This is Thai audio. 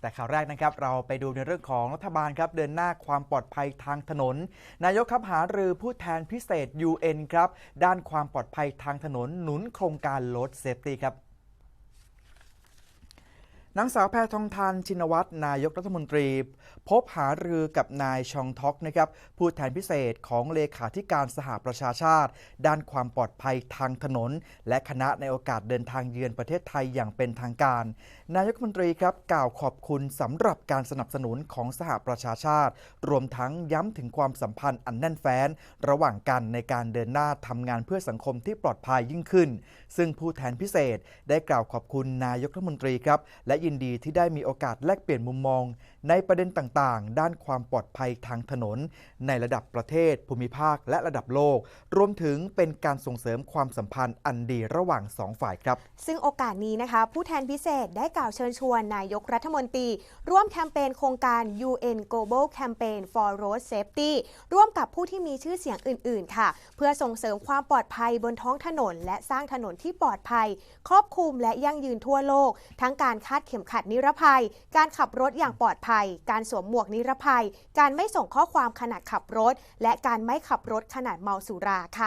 แต่ข่าวแรกนะครับเราไปดูในเรื่องของรัฐบาลครับ เดินหน้าความปลอดภัยทางถนน นายกครับหารือผู้แทนพิเศษ UN ครับ ด้านความปลอดภัยทางถนนหนุนโครงการ Road Safety ครับ นางสาวแพทองทานชินวัตรนายกรัฐมนตรี พบหารือกับนายชองท็อกนะครับผู้แทนพิเศษของเลขาธิการสหประชาชาติ ด้านความปลอดภัยทางถนน และคณะในโอกาสเดินทางเยือนประเทศไทยอย่างเป็นทางการ นายกรัฐมนตรีครับกล่าวขอบคุณสำหรับการสนับสนุนของสหประชาชาติ รวมทั้งย้ำถึงความสัมพันธ์อันแน่นแฟ้น ระหว่างกันในการเดินหน้าทำงานเพื่อสังคมที่ปลอดภัยยิ่งขึ้น ซึ่งผู้แทนพิเศษได้กล่าวขอบคุณนายกรัฐมนตรีครับและยินดีที่ได้มีโอกาสแลกเปลี่ยนมุมมอง ในประเด็นต่างๆ ด้านความปลอดภัยทางถนน ในระดับประเทศ ภูมิภาค และระดับโลก รวมถึงเป็นการส่งเสริมความสัมพันธ์อันดีระหว่างสองฝ่ายครับ ซึ่งโอกาสนี้นะคะ ผู้แทนพิเศษได้กล่าวเชิญชวนนายกรัฐมนตรี ร่วมแคมเปญโครงการ UN Global Campaign for Road Safety ร่วมกับผู้ที่มีชื่อเสียงอื่น ๆ ค่ะ เพื่อส่งเสริมความปลอดภัยบนท้องถนน และสร้างถนนที่ปลอดภัย ครอบคลุมและยั่งยืนทั่วโลก ทั้งการคาดเข็มขัดนิรภัย การขับรถอย่างปลอดภัย การสวมหมวกนิรภัย การไม่ส่งข้อความขณะขับรถ และการไม่ขับรถขณะเมาสุราค่ะ